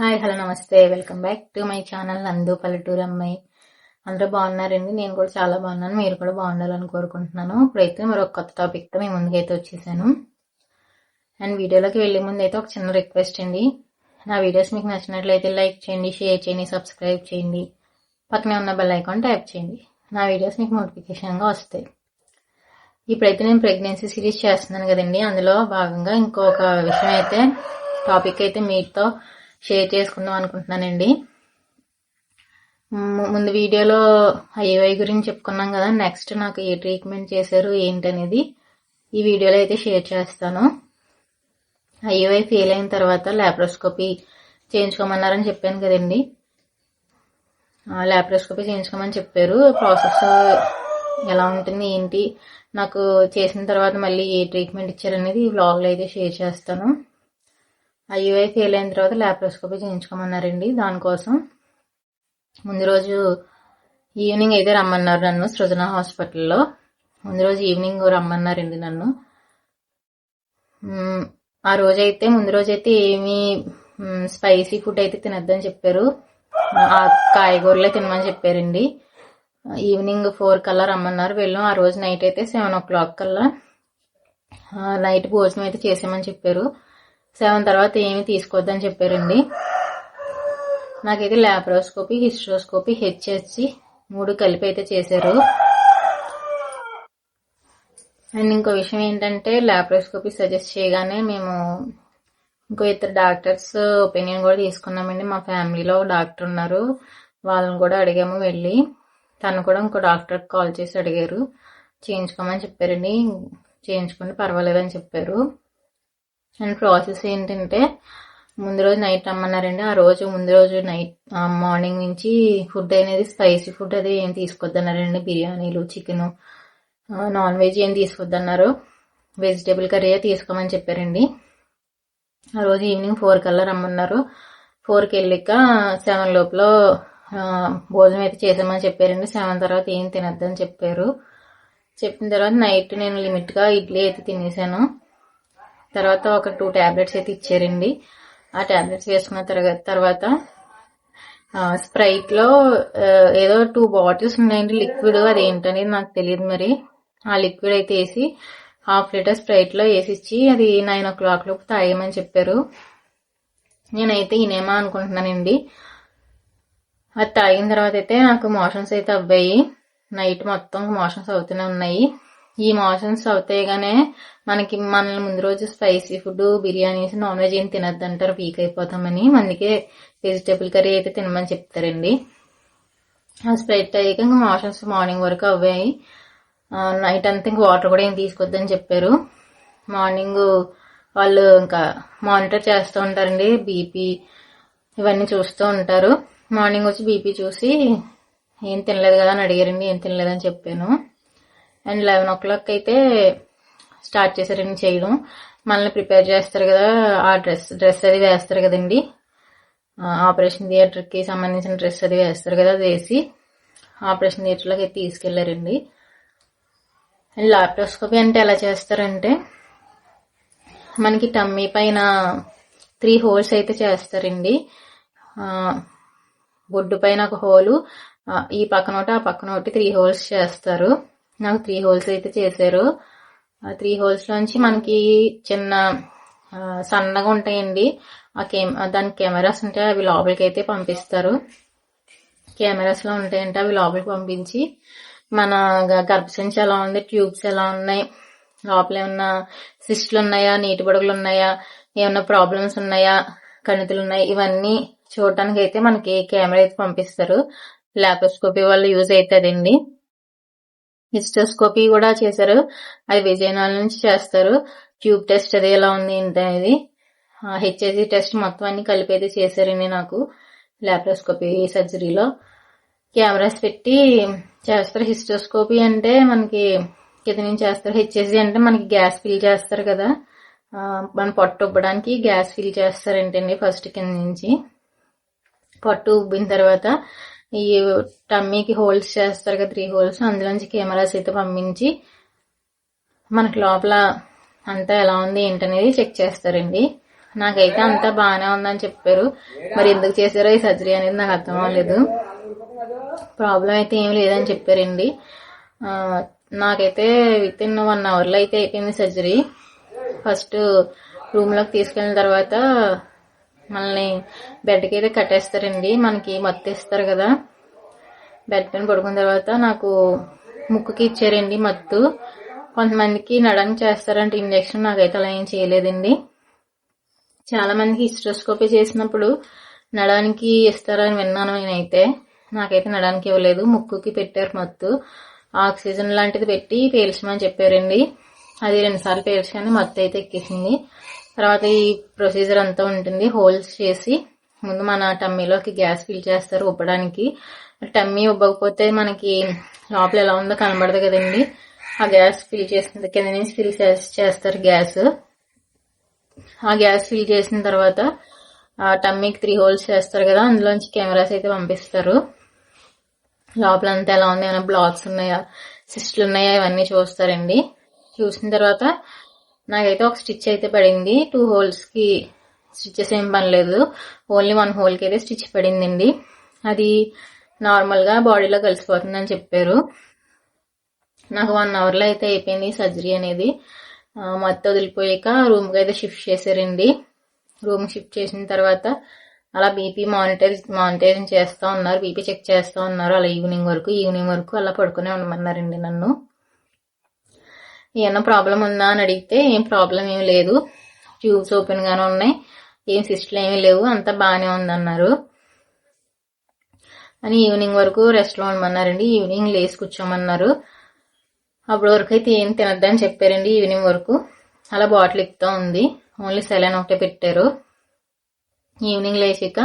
Hi hello namaste. Welcome back to my channel Nandu పల్లెటూరు అమ్మాయి. అందరూ బాగున్నారండి? నేను కూడా చాలా బాగున్నాను. మీరు కూడా బాగుండాలని కోరుకుంటున్నాను. ఇప్పుడైతే మరొక కొత్త టాపిక్తో మీ ముందుకైతే వచ్చేసాను. అండ్ వీడియోలోకి వెళ్ళే ముందు అయితే ఒక చిన్న రిక్వెస్ట్ అండి. నా వీడియోస్ మీకు నచ్చినట్లయితే లైక్ చేయండి షేర్ చేయండి సబ్స్క్రైబ్ చేయండి. పక్కనే ఉన్న బెల్ ఐకాన్ ట్యాప్ చేయండి. నా వీడియోస్ మీకు నోటిఫికేషన్గా వస్తాయి. ఇప్పుడైతే నేను ప్రెగ్నెన్సీ సిరీస్ చేస్తున్నాను కదండి. అందులో భాగంగా ఇంకొక విషయం అయితే టాపిక్ అయితే మీతో షేర్ చేసుకుందాం అనుకుంటున్నానండి. ముందు వీడియోలో ఐవై గురించి చెప్పుకున్నాం కదా నెక్స్ట్ నాకు ఏ ట్రీట్మెంట్ చేశారు ఏంటనేది ఈ వీడియోలో అయితే షేర్ చేస్తాను. ఐవై ఫెయిల్ అయిన తర్వాత ల్యాప్రోస్కోపీ చేయించుకోమన్నారని చెప్పాను కదండి. ల్యాప్రోస్కోపీ చేయించుకోమని చెప్పారు. ప్రాసెస్ ఎలా ఉంటుంది ఏంటి నాకు చేసిన తర్వాత మళ్ళీ ఏ ట్రీట్మెంట్ ఇచ్చారనేది ఈ వ్లాగ్లో అయితే షేర్ చేస్తాను. ఐయుఐ ఫెయిల్ అయిన తర్వాత ల్యాప్రోస్కోపీ చేయించుకోమన్నారండి. దానికోసం ముందు రోజు ఈవినింగ్ అయితే రమ్మన్నారు నన్ను సృజన హాస్పిటల్లో. ముందు రోజు ఈవినింగ్ రమ్మన్నారండి నన్ను. ఆ రోజైతే ముందు రోజైతే ఏమీ స్పైసీ ఫుడ్ అయితే తినద్దని చెప్పారు. ఆ కాయగూరలే తినమని చెప్పారండి. ఈవినింగ్ ఫోర్ కల్లా రమ్మన్నారు. వెళ్ళాం. ఆ రోజు నైట్ అయితే సెవెన్ ఓ క్లాక్ కల్లా నైట్ భోజనం అయితే చేసామని చెప్పారు. సెవెన్ తర్వాత ఏమి తీసుకోవద్దని చెప్పారండి. నాకైతే ల్యాప్రోస్కోపీ హిస్ట్రోస్కోపీ హెచ్హెచ్సి మూడు కలిపి అయితే చేశారు. అండ్ ఇంకో విషయం ఏంటంటే ల్యాప్రోస్కోపీ సజెస్ట్ చేయగానే మేము ఇంకో ఇద్దరు డాక్టర్స్ ఒపీనియన్ కూడా తీసుకున్నామండి. మా ఫ్యామిలీలో డాక్టర్ ఉన్నారు. వాళ్ళని కూడా అడిగాము వెళ్ళి. తను కూడా ఇంకో డాక్టర్కి కాల్ చేసి అడిగారు. చేయించుకోమని చెప్పారండి. చేయించుకుంటే పర్వాలేదని చెప్పారు. అండ్ ప్రాసెస్ ఏంటంటే ముందు రోజు నైట్ రమ్మన్నారండి. ఆ రోజు ముందు రోజు నైట్ మార్నింగ్ నుంచి ఫుడ్ అనేది స్పైసీ ఫుడ్ అది ఏం తీసుకొద్దన్నారండి. బిర్యానీలు చికెను నాన్ వెజ్ ఏం తీసుకొద్దన్నారు. వెజిటేబుల్ కర్రీ తీసుకోమని చెప్పారండి. ఆ రోజు ఈవినింగ్ ఫోర్ కల్లా రమ్మన్నారు. ఫోర్కి వెళ్ళాక సెవెన్ లోపల భోజనం అయితే చేసామని చెప్పారండి. సెవెన్ తర్వాత ఏం తినద్దని చెప్పారు. చెప్పిన తర్వాత నైట్ నేను లిమిట్గా ఇడ్లీ అయితే తినేసాను. తర్వాత ఒక టూ ట్యాబ్లెట్స్ అయితే ఇచ్చారండి. ఆ ట్యాబ్లెట్స్ వేసుకున్న తర్వాత తర్వాత స్ప్రైట్లో ఏదో టూ బాటిల్స్ ఉన్నాయండి. లిక్విడ్ అది ఏంటనేది నాకు తెలియదు మరి. ఆ లిక్విడ్ అయితే వేసి హాఫ్ లీటర్ స్ప్రైట్లో వేసిచ్చి అది నైన్ ఓ క్లాక్ లోపు తాగేయమని చెప్పారు. నేనైతే ఇనేమా అనుకుంటున్నానండి. అది తాగిన తర్వాత అయితే నాకు మోషన్స్ అయితే అవ్వాయి. నైట్ మొత్తం మోషన్స్ అవుతూనే ఉన్నాయి. ఈ మోషన్స్ అవుతాయిగానే మనకి మనల్ని ముందు రోజు spicy food biryanis non veg ఏం తినద్దు అంటారు వీక్ అయిపోతామని. అందుకే వెజిటేబుల్ కర్రీ అయితే తినమని చెప్తారండి. ఆ స్ప్రెడ్ అయ్యాక ఇంకా మోషన్స్ మార్నింగ్ వరకు అవ్వాయి. నైట్ అంతా ఇంకా వాటర్ కూడా ఏం తీసుకొద్దని చెప్పారు. మార్నింగ్ వాళ్ళు ఇంకా మానిటర్ చేస్తూ ఉంటారండి బీపీ ఇవన్నీ చూస్తూ ఉంటారు. మార్నింగ్ వచ్చి బీపీ చూసి ఏం తినలేదు కదా అని అడిగారండి ఏం తినలేదని చెప్పాను. అండ్ లెవెన్ ఓ క్లాక్ అయితే స్టార్ట్ చేశారండి చేయడం. మనల్ని ప్రిపేర్ చేస్తారు కదా ఆ డ్రెస్ డ్రెస్ అది వేస్తారు కదండి. ఆపరేషన్ థియేటర్కి సంబంధించిన డ్రెస్ అది వేస్తారు కదా అది వేసి ఆపరేషన్ థియేటర్లోకి అయితే తీసుకెళ్ళారండి. అండ్ లాప్టాస్కోపీ అంటే ఎలా చేస్తారంటే మనకి టమ్మీ పైన త్రీ హోల్స్ అయితే చేస్తారండి. బొడ్డు పైన ఒక హోలు ఈ పక్కన ఒకటి ఆ పక్కన ఒకటి త్రీ హోల్స్ చేస్తారు. నాకు త్రీ హోల్స్ అయితే చేశారు. ఆ త్రీ హోల్స్ నుంచి మనకి చిన్న సన్నగా ఉంటాయండి. ఆ కెమ్ దాని కెమెరాస్ ఉంటే అవి లోపలికి అయితే పంపిస్తారు. కెమెరాస్లో ఉంటాయంటే అవి లోపలికి పంపించి మన గర్భసంచి ఎలా ఉంది ట్యూబ్స్ ఎలా ఉన్నాయి లోపల ఏమన్నా సిస్టులు ఉన్నాయా నీటి బుడగలు ఉన్నాయా ఏమన్నా ప్రాబ్లమ్స్ ఉన్నాయా కణితులు ఉన్నాయి ఇవన్నీ చూడటానికి అయితే మనకి కెమెరా అయితే పంపిస్తారు. లాప్రోస్కోపీ వల్ల యూజ్ అవుతుందండి హిస్టోస్కోపీ కూడా చేశారు. అది విజయనగరం నుంచి చేస్తారు. ట్యూబ్ టెస్ట్ అది ఎలా ఉంది ఏంటి అనేది. హెచ్ఐజి టెస్ట్ మొత్తం అన్ని కలిపి అయితే చేశారండి నాకు ల్యాప్రోస్కోపీ సర్జరీలో కెమెరాస్ పెట్టి చేస్తారు. హిస్టోస్కోపీ అంటే మనకి కింద నుంచి చేస్తారు. హెచ్ఎస్జీ అంటే మనకి గ్యాస్ ఫిల్ చేస్తారు కదా. మన పొట్టు ఉబ్బడానికి గ్యాస్ ఫిల్ చేస్తారేంటండి ఫస్ట్ కింద నుంచి. పొట్టు ఉబ్బిన తర్వాత ఈ టమ్మీకి హోల్స్ చేస్తారు కదా త్రీ హోల్స్ అందులోంచి కెమెరాస్ అయితే పంపించి మనకి లోపల అంతా ఎలా ఉంది ఏంటనేది చెక్ చేస్తారండి. నాకైతే అంతా బాగానే ఉందని చెప్పారు. మరి ఎందుకు చేశారో ఈ సర్జరీ అనేది నాకు అర్థం అవ్వలేదు. ప్రాబ్లం అయితే ఏం లేదని చెప్పారండి. నాకైతే విత్ ఇన్ వన్ అవర్లో అయితే అయిపోయింది సర్జరీ. ఫస్ట్ రూమ్లోకి తీసుకెళ్ళిన తర్వాత మనల్ని బెడ్కి అయితే కట్టేస్తారండి. మనకి మత్తు ఇస్తారు కదా. బెడ్ పైన పడుకున్న తర్వాత నాకు ముక్కుకి ఇచ్చారండి మత్తు. కొంతమందికి నడని చేస్తారంటే ఇంజక్షన్ నాకైతే అలా ఏం చేయలేదండి. చాలా మందికి హిస్ట్రోస్కోపీ చేసినప్పుడు నడానికి ఇస్తారని విన్నాను నేనైతే. నాకైతే నడానికి ఇవ్వలేదు. ముక్కుకి పెట్టారు మత్తు. ఆక్సిజన్ లాంటిది పెట్టి పేల్చమని చెప్పారండి. అది రెండుసార్లు పేల్చాను మత్తు అయితే ఎక్కేసింది. తర్వాత ఈ ప్రొసీజర్ అంతా ఉంటుంది. హోల్స్ చేసి ముందు మన టమ్మీలోకి గ్యాస్ ఫిల్ చేస్తారు ఉబ్బడానికి. టమ్మీ ఉబ్బకపోతే మనకి లోపల ఎలా ఉందో కనబడదు కదండి. ఆ గ్యాస్ ఫిల్ చేసిన కింద నుంచి ఫిల్ చేస్తారు గ్యాస్ ఆ గ్యాస్ ఫిల్ చేసిన తర్వాత ఆ టమ్మీకి త్రీ హోల్స్ చేస్తారు కదా అందులోంచి కెమెరాస్ అయితే పంపిస్తారు. లోపల అంతా ఎలా ఉంది? ఏమైనా బ్లాక్స్ ఉన్నాయా? సిస్ట్లు ఉన్నాయా? ఇవన్నీ చూస్తారండి. చూసిన తర్వాత నాకైతే ఒక స్టిచ్ అయితే పడింది. టూ హోల్స్కి స్టిచెస్ ఏం పనిలేదు ఓన్లీ వన్ హోల్కి అయితే స్టిచ్ పడిందండి. అది నార్మల్గా బాడీలో కలిసిపోతుందని చెప్పారు. నాకు వన్ అవర్లో అయితే అయిపోయింది సర్జరీ అనేది. మొత్తం వదిలిపోయాక రూమ్కి అయితే షిఫ్ట్ చేశారండి. రూమ్ షిఫ్ట్ చేసిన తర్వాత అలా బీపీ మానిటర్ మానిటరింగ్ చేస్తూ ఉన్నారు. బీపీ చెక్ చేస్తూ ఉన్నారు. అలా ఈవినింగ్ వరకు ఈవినింగ్ వరకు అలా పడుకునే ఉండమన్నారండి నన్ను. ఏమన్నా ప్రాబ్లం ఉందా అని అడిగితే ఏం ప్రాబ్లం ఏమి లేదు. ట్యూబ్స్ ఓపెన్ గానే ఉన్నాయి. ఏం సిస్ట్లు ఏమి లేవు. అంతా బాగానే ఉందన్నారు. అని ఈవినింగ్ వరకు రెస్ట్లో ఉండమన్నారండి. ఈవినింగ్ లేచి కూర్చోమన్నారు. అప్పటి వరకు అయితే ఏం తినద్దని చెప్పారండి ఈవినింగ్ వరకు. అలా బాటిల్ ఎక్కుతా ఉంది. ఓన్లీ సెలైన్ ఒకటే పెట్టారు. ఈవినింగ్ లేచాక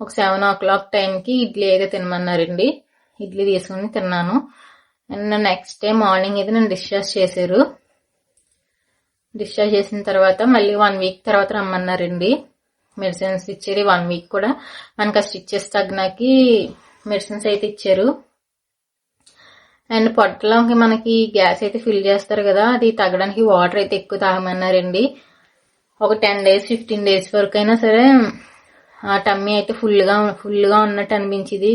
ఒక సెవెన్ ఓ క్లాక్ టైంకి ఇడ్లీ అయితే తినమన్నారండి. ఇడ్లీ తీసుకుని తిన్నాను. అండ్ నెక్స్ట్ డే మార్నింగ్ అయితే నేను డిశ్చార్జ్ చేశారు. డిశ్చార్జ్ చేసిన తర్వాత మళ్ళీ వన్ వీక్ తర్వాత రమ్మన్నారండి. మెడిసిన్స్ ఇచ్చారు వన్ వీక్ కూడా. మనకి ఆ స్టిచ్చెస్ తగ్గినాకి మెడిసిన్స్ అయితే ఇచ్చారు. అండ్ పొట్టలోకి మనకి గ్యాస్ అయితే ఫిల్ చేస్తారు కదా అది తగ్గడానికి వాటర్ అయితే ఎక్కువ తాగమన్నారండి. ఒక టెన్ డేస్ ఫిఫ్టీన్ డేస్ వరకు అయినా సరే ఆ టమ్మీ అయితే ఫుల్గా ఫుల్గా ఉన్నట్టు అనిపించింది.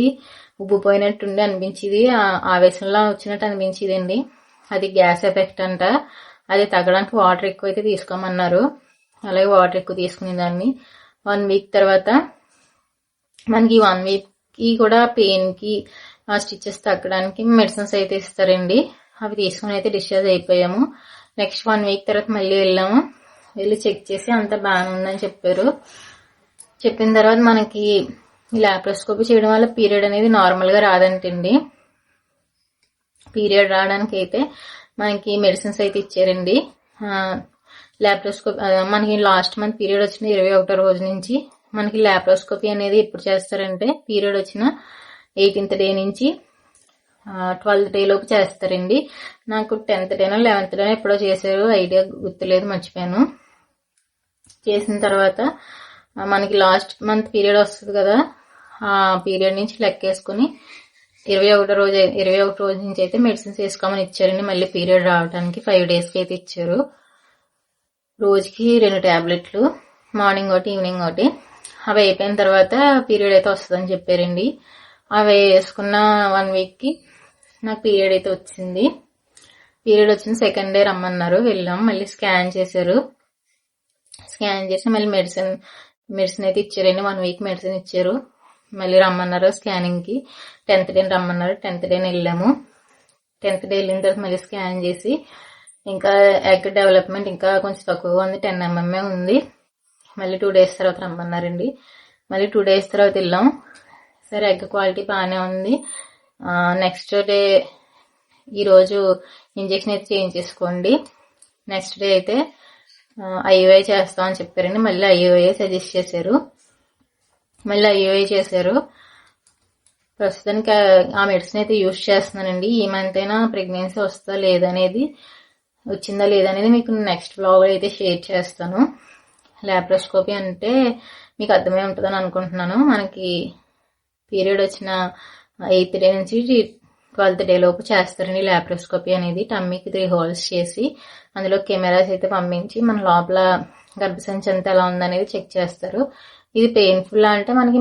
ఉబ్బిపోయినట్టుండి అనిపించింది. ఆ ఆవేశంలో వచ్చినట్టు అనిపించిందండి. అది గ్యాస్ ఎఫెక్ట్ అంట. అది తగ్గడానికి వాటర్ ఎక్కువ అయితే తీసుకోమన్నారు. అలాగే వాటర్ ఎక్కువ తీసుకునే దాన్ని వన్ వీక్ తర్వాత మనకి వన్ వీక్కి కూడా పెయిన్కి ఆ స్టిచెస్ తగ్గడానికి మెడిసిన్స్ అయితే ఇస్తారండి. అవి తీసుకుని అయితే డిశ్చార్జ్ అయిపోయాము. నెక్స్ట్ వన్ వీక్ తర్వాత మళ్ళీ వెళ్ళాము. వెళ్ళి చెక్ చేసి అంత బాగానే ఉందని చెప్పారు. చెప్పిన తర్వాత మనకి లాప్రోస్కోపీ చేయడం వల్ల పీరియడ్ అనేది నార్మల్గా రాదంటండి. పీరియడ్ రావడానికి అయితే మనకి మెడిసిన్స్ అయితే ఇచ్చారండి. లాప్రోస్కోపీ మనకి లాస్ట్ మంత్ పీరియడ్ వచ్చిన ఇరవై ఒకటో రోజు నుంచి. మనకి లాప్రోస్కోపీ అనేది ఎప్పుడు చేస్తారంటే పీరియడ్ వచ్చిన ఎయిటీన్త్ డే నుంచి ట్వెల్త్ డే లోపు చేస్తారండి. నాకు టెన్త్ డేనో లెవెన్త్ డేనో ఎప్పుడో చేశారు ఐడియా గుర్తులేదు మర్చిపోయాను. చేసిన తర్వాత మనకి లాస్ట్ మంత్ పీరియడ్ వస్తుంది కదా ఆ పీరియడ్ నుంచి లెక్కేసుకుని ఇరవై ఒకటో రోజు ఇరవై ఒకటి రోజు నుంచి అయితే మెడిసిన్స్ వేసుకోమని ఇచ్చారండి. మళ్ళీ పీరియడ్ రావడానికి ఫైవ్ డేస్కి అయితే ఇచ్చారు. రోజుకి రెండు టాబ్లెట్లు మార్నింగ్ ఒకటి ఈవినింగ్ ఒకటి. అవి అయిపోయిన తర్వాత పీరియడ్ అయితే వస్తుందని చెప్పారండి. అవి వేసుకున్న వన్ వీక్కి నాకు పీరియడ్ అయితే వచ్చింది. పీరియడ్ వచ్చిన సెకండ్ డే రమ్మన్నారు వెళ్ళాం. మళ్ళీ స్కాన్ చేశారు. స్కాన్ చేసి మళ్ళీ మెడిసిన్ మెడిసిన్ అయితే ఇచ్చారండి. వన్ వీక్ మెడిసిన్ ఇచ్చారు. మళ్ళీ రమ్మన్నారు స్కానింగ్కి. టెన్త్ డే రమ్మన్నారు. టెన్త్ డే వెళ్ళాము. టెన్త్ డే వెళ్ళిన తర్వాత మళ్ళీ స్కాన్ చేసి ఇంకా ఎగ్ డెవలప్మెంట్ ఇంకా కొంచెం తక్కువగా ఉంది. టెన్ ఎంఎంఏ ఉంది. మళ్ళీ టూ డేస్ తర్వాత రమ్మన్నారండి. మళ్ళీ టూ డేస్ తర్వాత వెళ్ళాం. సరే ఎగ్ క్వాలిటీ బాగానే ఉంది. నెక్స్ట్ డే ఈరోజు ఇంజెక్షన్ అయితే చేంజ్ చేసుకోండి నెక్స్ట్ డే అయితే ఐఓఐ చేస్తామని చెప్పారండి. మళ్ళీ ఐఓఐ సజెస్ట్ చేశారు. మళ్ళీ ఐఓఐ చేశారు. ప్రస్తుతానికి ఆ- మెడిసిన్ అయితే యూజ్ చేస్తున్నానండి. ఈ మంత్ అయినా ప్రెగ్నెన్సీ వస్తుందా లేదనేది వచ్చిందా లేదనేది మీకు నెక్స్ట్ బ్లాగ్ అయితే షేర్ చేస్తాను. ల్యాప్రోస్కోపీ అంటే మీకు అర్థమై ఉంటుందని అనుకుంటున్నాను. మనకి పీరియడ్ వచ్చిన ఎయిత్ డే నుంచి ట్వెల్త్ డే లోపు చేస్తారండి లాప్రోస్కోపీ అనేది. టమ్మీకి త్రీ హోల్స్ చేసి అందులో కెమెరాస్ అయితే పంపించి మన లోపల గర్భసంచి అంతా ఎలా ఉందనేది చెక్ చేస్తారు. ఇది పెయిన్ఫుల్ అంటే మనకి